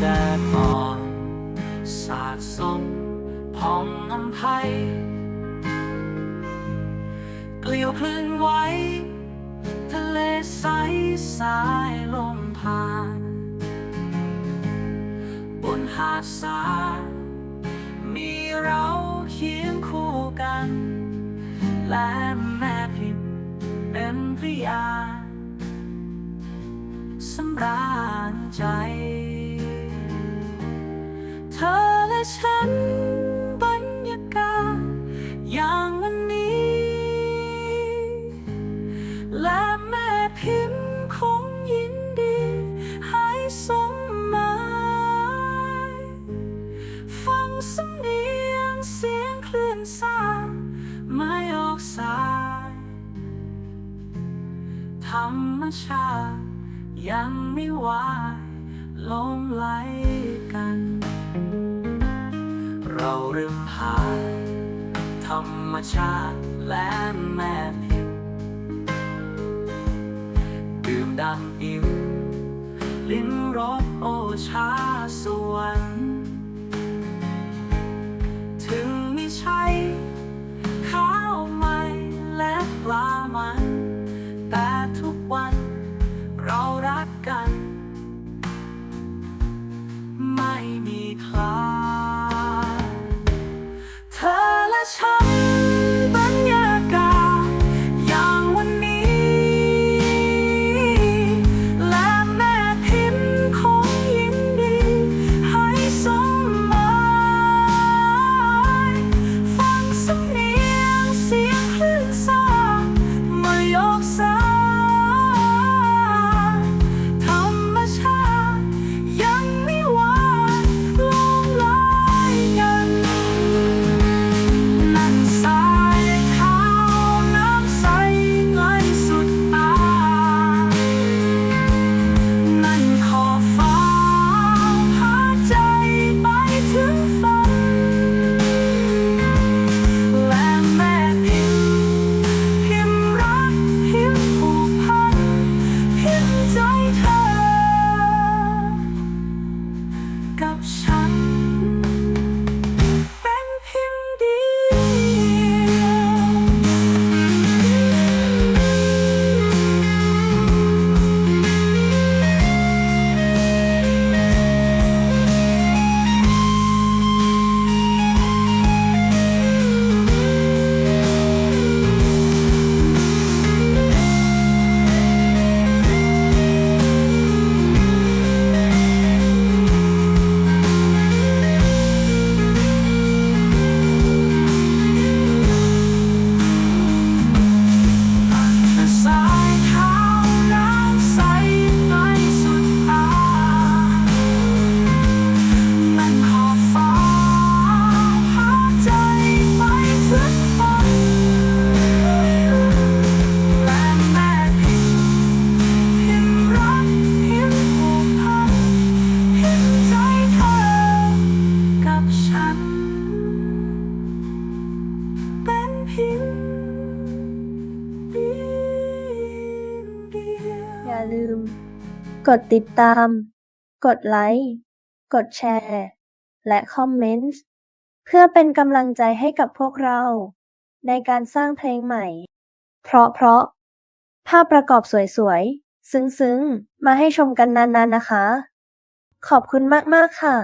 แดดอ่อนสาดส่องพองน้ำไพเกลียวคลื่นไหวทะเลใสสายลมผ่าน บนหาดทรายมีเราเคียงคู่กัน และแม่พิมพ์เป็นพยานสำราญใจ ฉันบรรยากาศอย่างวันนี้ และแม่พิมพ์คงยินดีให้สมหมายฟังสำเนียงเสียงคลื่นสาไม่ออกสาย ธรรมชาติยังไม่ไหวลงไหลกัน ริมผ่านธรรมชาติและแม่พิมดื่มดังอิ่มลิ้นรสโอชาสวรรค์ ลืม กดติดตาม กดไลค์ กดแชร์ และคอมเมนต์ เพื่อเป็นกำลังใจให้กับพวกเรา ในการสร้างเพลงใหม่ เพราะเพราะ ภาพประกอบสวยๆ ซึ้งๆ มาให้ชมกันนานๆนะคะ ขอบคุณมากๆค่ะ